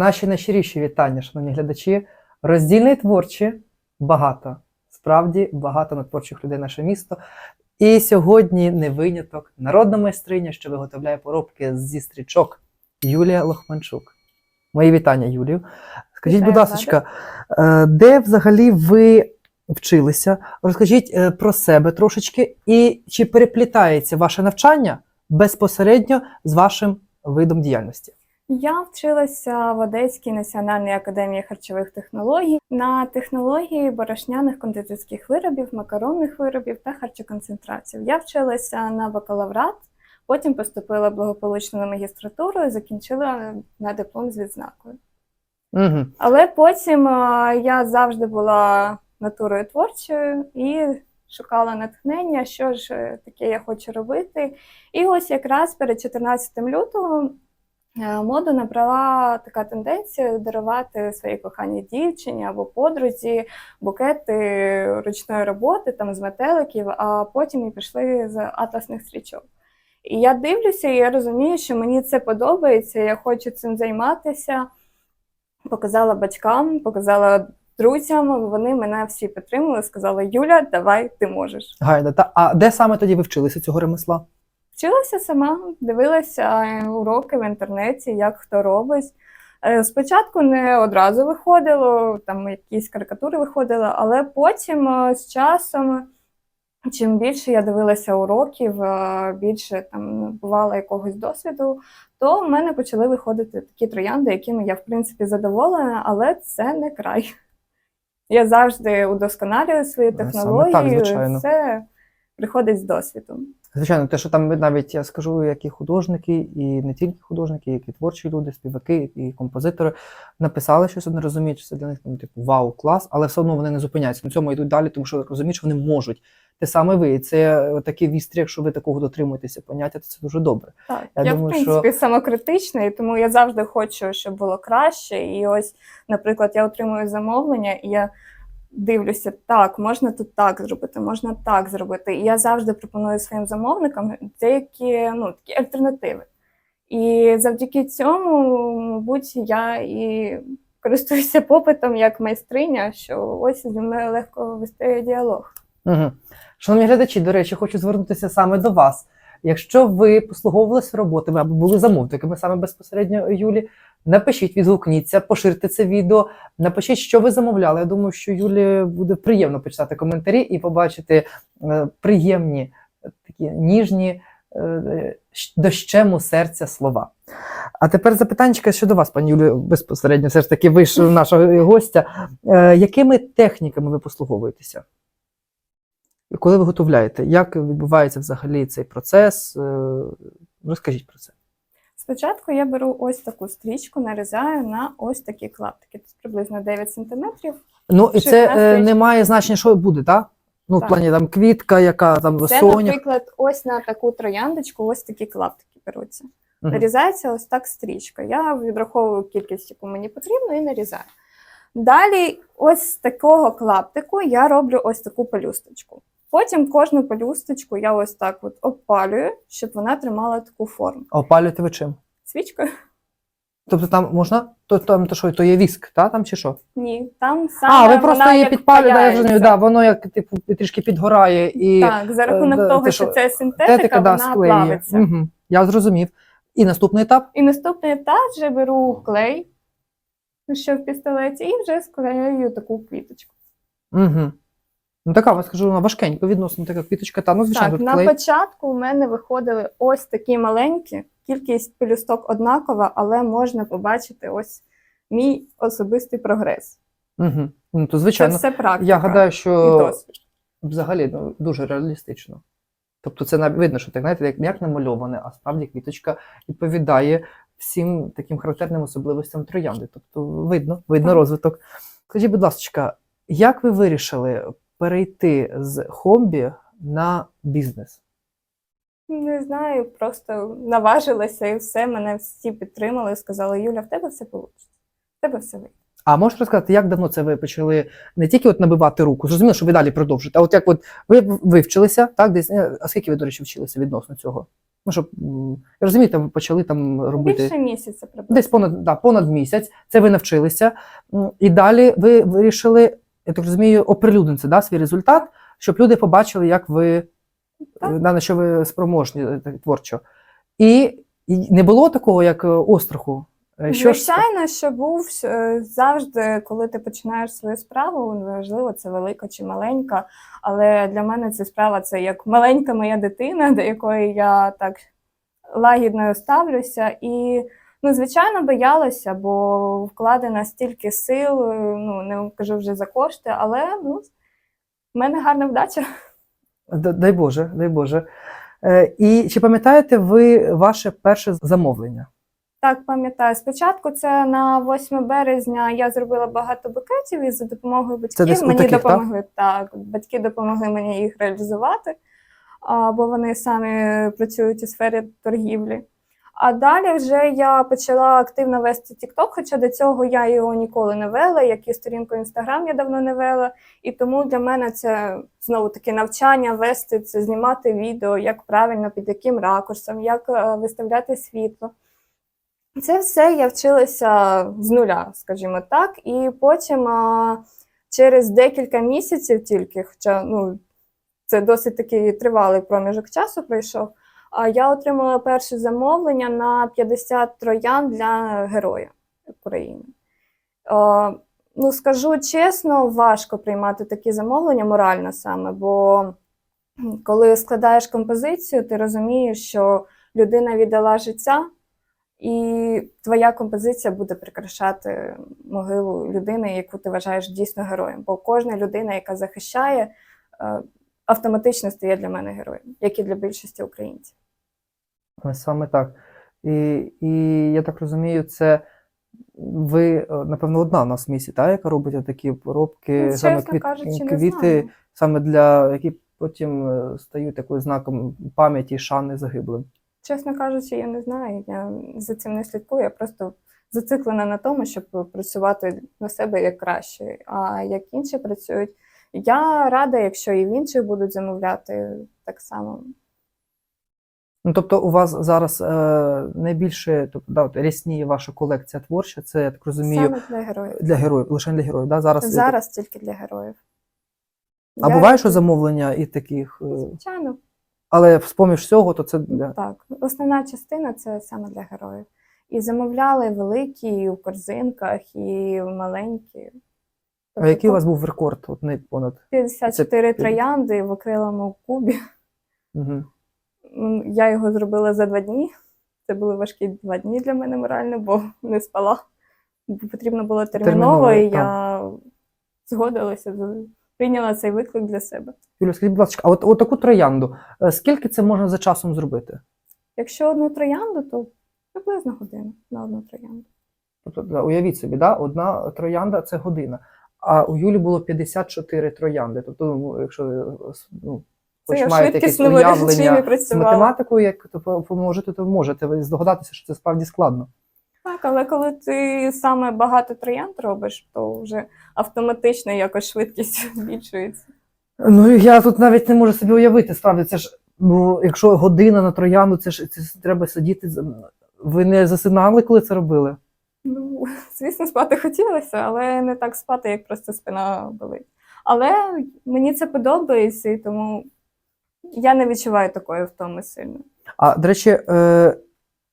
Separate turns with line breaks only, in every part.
Наші найщиріші вітання, шановні глядачі. Роздільний творчі багато. Справді багато на творчих людей наше місто. І сьогодні не виняток. Народна майстриня, що виготовляє поробки зі стрічок Юлія Лохманчук. Мої вітання, Юлію. Скажіть, будь ласка, е, де взагалі ви вчилися? Розкажіть е, про себе трошечки, і чи переплітається ваше навчання безпосередньо з вашим видом діяльності?
Я вчилася в Одеській національній академії харчових технологій на технології борошняних кондитерських виробів, макаронних виробів та харчоконцентратів. Я вчилася на бакалаврат, потім поступила благополучно на магістратуру і закінчила на диплом з відзнакою.
Угу.
Але потім я завжди була натурою творчою і шукала натхнення, що ж е, таке я хочу робити. І ось якраз перед 14 лютого е, моду набрала така тенденція дарувати своїй коханій дівчині або подрузі букети ручної роботи там з метеликів, а потім і пішли з атласних стрічок. І я дивлюся, і я розумію, що мені це подобається, я хочу цим займатися показала батькам, показала друзям. Вони мене всі підтримали, сказали: Юля, давай, ти можеш.
Гайда, та а де саме тоді ви вчилися цього ремесла?
Вчилася сама, дивилася е, уроки в інтернеті, як хто робить. Е, Спочатку не одразу виходило, там якісь карикатури виходили, але потім е, з часом, чим більше я дивилася уроків, більше там набувала якогось досвіду, то в мене почали виходити такі троянди, якими я в принципі задоволена, але це не край. Я завжди удосконалюю свої
Ну, саме
технології,
так, звичайно.
це приходить з досвідом.
Звичайно, те, що там навіть я скажу, як і художники, і не тільки художники, як і творчі люди, співаки, і композитори написали щось, вони розуміють, що це для них там, типу, вау, клас, але все одно вони не зупиняються. На цьому йдуть далі, тому що розуміють, що вони можуть. Те саме ви. І це такий вістрі, якщо ви такого дотримуєтеся поняття, то це дуже добре.
Так,
Я
я,
думаю,
в принципі самокритична, і тому я завжди хочу, щоб було краще. І ось, наприклад, я отримую замовлення, і я дивлюся, так, можна тут так зробити, можна так зробити. І я завжди пропоную своїм замовникам деякі ну, такі альтернативи. І завдяки цьому, мабуть, я і користуюся попитом як майстриня, що ось зі мною легко вести діалог.
Угу. Шановні глядачі, до речі, хочу звернутися саме до вас. Якщо ви послуговувалися роботами або були замовниками саме безпосередньо Юлі, напишіть, відгукніться, поширте це відео, напишіть, що ви замовляли. Я думаю, що Юлі буде приємно почитати коментарі і побачити е, приємні, е, такі ніжні е, дощему серця слова. А тепер запитання щодо вас, пані Юлі, безпосередньо, все ж таки, ви ж нашого гостя. Якими техніками ви послуговуєтеся? Коли ви готовляєте, як відбувається взагалі цей процес? Розкажіть про це.
Спочатку я беру ось таку стрічку, нарізаю на ось такі клаптики. Це приблизно 9 см.
Ну і це е, не має значення, що буде, так? Ну, в
Так.
плані там квітка, яка там
Це,
соня.
наприклад, ось на таку трояндочку, ось такі клаптики беруться.
Мгм.
Нарізається ось так стрічка. Я відраховую кількість, яку мені потрібно, і нарізаю. Далі, ось з такого клаптику я роблю ось таку пелюсточку. Потім кожну пелюсточку я ось так от обпалюю, щоб вона тримала таку форму.
А опалюєте ви чим?
Свічкою?
Тобто там можна? То, там, то що, то є віск, та, там чи що?
Ні, там саме
А, ви просто її підпалюєте, я розумію, да, воно як типу трішки підгорає і
Так, за рахунок
е, да,
того,
те,
що це синтетика,
да,
вона плавиться.
Угу. Я зрозумів. І наступний етап.
І наступний етап вже беру клей, що в пістолеті, і вже склеюю таку квіточку.
Угу. Ну така, я скажу, вона важкенько відносно така квіточка, та ну звичайно,
так,
тут
на
клей.
початку у мене виходили ось такі маленькі, кількість пелюсток однакова, але можна побачити ось мій особистий прогрес.
Угу. Ну, то
Це все практика
Я гадаю,
і
що
досвід.
взагалі ну, дуже реалістично. Тобто це видно, що так знаєте, як, як намальоване, а справді квіточка відповідає всім таким характерним особливостям троянди. Тобто видно, видно
Так.
розвиток. Скажіть, будь ласка, як ви вирішили перейти з хобі на бізнес?
Не знаю, просто наважилася і все. Мене всі підтримали, сказали, Юля, в тебе все вийде. В тебе все вийде.
А можете розказати, як давно це ви почали не тільки от набивати руку, зрозуміло, що ви далі продовжите, а от як от ви вивчилися, так, десь, е, а скільки ви, до речі, вчилися відносно цього? Ну, щоб м, розумієте, ви почали там робити
Більше місяця приблизно.
десь понад, да, понад місяць. Це ви навчилися. І далі ви вирішили, я так розумію, оприлюднити да, свій результат, щоб люди побачили, як ви
Так.
на що ви спроможні е, творчо. І, не було такого, як е, остраху. Е, Що
Звичайно, що був завжди, коли ти починаєш свою справу, неважливо, це велика чи маленька. Але для мене ця справа це як маленька моя дитина, до якої я так лагідно ставлюся. І, ну, звичайно, боялася, бо вкладено стільки сил, е, ну не кажу вже за кошти, але ну, в мене гарна вдача.
Дай Боже, дай Боже. Е, І чи пам'ятаєте ви ваше перше замовлення?
Так, пам'ятаю. Спочатку це на 8 березня я зробила багато букетів і за допомогою батьків
десь
мені
отаких, так?
допомогли. Так? батьки допомогли мені їх реалізувати, бо вони самі працюють у сфері торгівлі. А далі вже я почала активно вести TikTok, хоча до цього я його ніколи не вела, як і сторінку Instagram я давно не вела. І тому для мене це знову таки навчання вести, це знімати відео, як правильно, під яким ракурсом, як е, виставляти світло. Це все я вчилася з нуля, скажімо так. І потім а, через декілька місяців тільки, хоча ну, це досить такий тривалий проміжок часу пройшов, я отримала перше замовлення на 50 троян для героя України. Ну, скажу чесно, важко приймати такі замовлення морально саме, бо коли складаєш композицію, ти розумієш, що людина віддала життя. І твоя композиція буде прикрашати могилу людини, яку ти вважаєш дійсно героєм. Бо кожна людина, яка захищає, е, автоматично стає для мене героєм, як і для більшості українців.
Саме так. І, і я так розумію, це ви, е, напевно, одна в нас в місті, та, яка робить такі поробки,
Ну,
саме
чесно кажучи,
квіти, саме для які потім е, стають такою знаком пам'яті шани загиблим.
Чесно кажучи, я не знаю. Я за цим не слідкую. Я просто зациклена на тому, щоб працювати на себе як краще. А як інші працюють, я рада, якщо і в інших будуть замовляти так само.
Ну, тобто, у вас зараз е, найбільше, тобто, да, от, рясніє ваша колекція творча, це, я так розумію,
Саме для героїв.
для героїв, лише для героїв. Да? Зараз,
Зараз тільки для героїв.
А
Я-
буває, що замовлення і таких, е,
Звичайно,
але з-поміж всього, то це для.
так. Основна частина це саме для героїв. І замовляли великі і у корзинках, і маленькі.
А який у вас був рекорд? От не понад.
54
Це-
троянди в окрилому кубі.
Угу.
Я його зробила за два дні. Це були важкі два дні для мене морально, бо не спала. Потрібно було терміново,
Терміново,
і
так.
я згодилася, прийняла цей виклик для себе.
Юля, скажіть, будь ласка, а от, от таку троянду, е, скільки це можна за часом зробити?
Якщо одну троянду, то приблизно годину на одну троянду.
Тобто, да, уявіть собі, да, одна троянда це година. А у Юлі було 54 троянди. Тобто, ну, якщо ну,
Це
хоч маєте
режимі
уявлення з математикою, як то по- поможете, то можете. Ви здогадатися, що це справді складно.
Так, але коли ти саме багато троянд робиш, то вже автоматично якось швидкість збільшується.
Ну я тут навіть не можу собі уявити. Справді, це ж ну, якщо година на троянду, це ж це треба сидіти. Ви не засинали, коли це робили?
Ну, звісно, спати хотілося, але не так спати, як просто спина болить. Але мені це подобається, і тому я не відчуваю такої втоми сильно.
А до речі, е,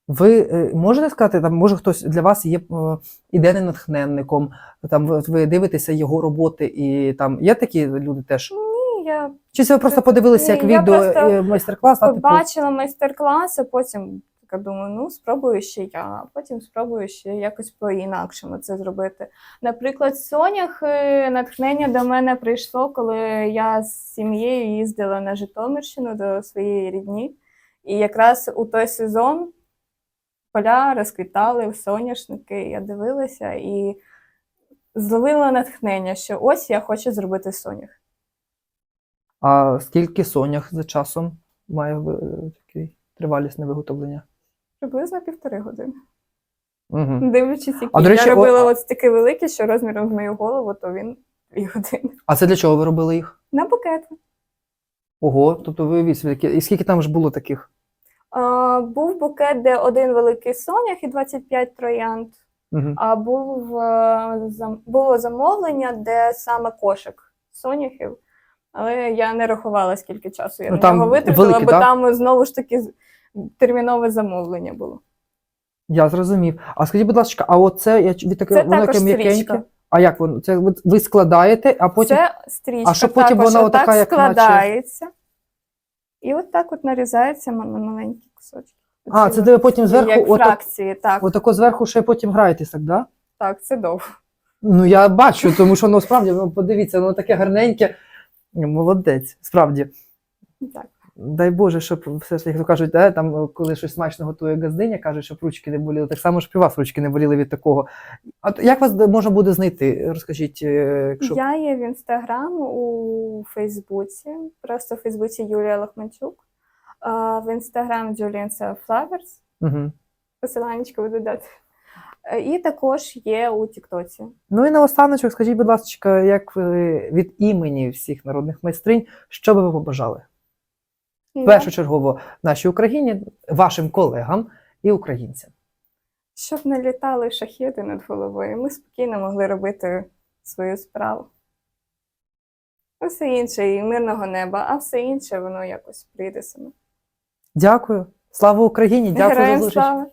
ви е, можете сказати, там може хтось для вас є е, ідейним натхненником, там ви, ви дивитеся його роботи, і там є такі люди теж.
Ні, я
Чи це ви просто подивилися як
Ні,
відео майстер-клас? типу,
побачила майстер-клас, а потім така думаю, ну спробую ще я, а потім спробую ще якось по-інакшому це зробити. Наприклад, Сонях е, натхнення до мене прийшло, коли я з сім'єю їздила на Житомирщину до своєї рідні. І якраз у той сезон поля розквітали, соняшники. Я дивилася і зловила натхнення, що ось я хочу зробити сонях.
А скільки сонях за часом має ви- такий тривалісне виготовлення?
Приблизно півтори години.
Угу.
Дивлячись, які
А, до речі,
я робила
о-
от такий великий, що розміром з мою голову, то він дві години.
А це для чого ви робили їх?
На букет.
Ого, тобто ви вісім. І скільки там ж було таких?
А, був букет, де один великий сонях і 25 троянд.
Угу.
А був, е, зам- було замовлення, де саме кошик соняхів. Але я не рахувала, скільки часу я
Ну,
на нього витратила,
великі,
бо
так?
там знову ж таки термінове замовлення було.
Я зрозумів. А скажіть, будь ласка, а оце я від таке
Це
воно
також
яке м'якеньке? А як воно? Це ви- складаєте, а потім.
Це стрічка.
А що потім
також
вона
отак
отака, як наче-
складається. І от так от нарізається на маленькі кусочки.
А,
Оці
це де ви потім зверху
Як
отак,
фракції, так.
отако зверху ще потім граєтесь, так, да?
Так, це довго.
Ну, я бачу, тому що ну, справді, ну, подивіться, воно таке гарненьке. Молодець, справді.
Так.
Дай Боже, щоб все ж як то кажуть, да, там, коли щось смачно готує газдиня, каже, щоб ручки не боліли. Так само, щоб і вас ручки не боліли від такого. А як вас можна буде знайти? Розкажіть, е, якщо.
Я є в інстаграм, у Фейсбуці, просто в Фейсбуці Юлія Лохманчук, а в інстаграм Julian Flowers,
Угу.
посиланнячко буду дати. Е, І також є у Тіктоці.
Ну і наостаночок, скажіть, будь ласка, як ви від імені всіх народних майстринь, що би ви побажали?
І
Першочергово нашій Україні, вашим колегам і українцям.
Щоб не літали шахеди над головою, ми спокійно могли робити свою справу. Усе Все інше, і мирного неба, а все інше воно якось прийде саме.
Дякую. Слава Україні! Дякую за
Героям
зустріч.
слава!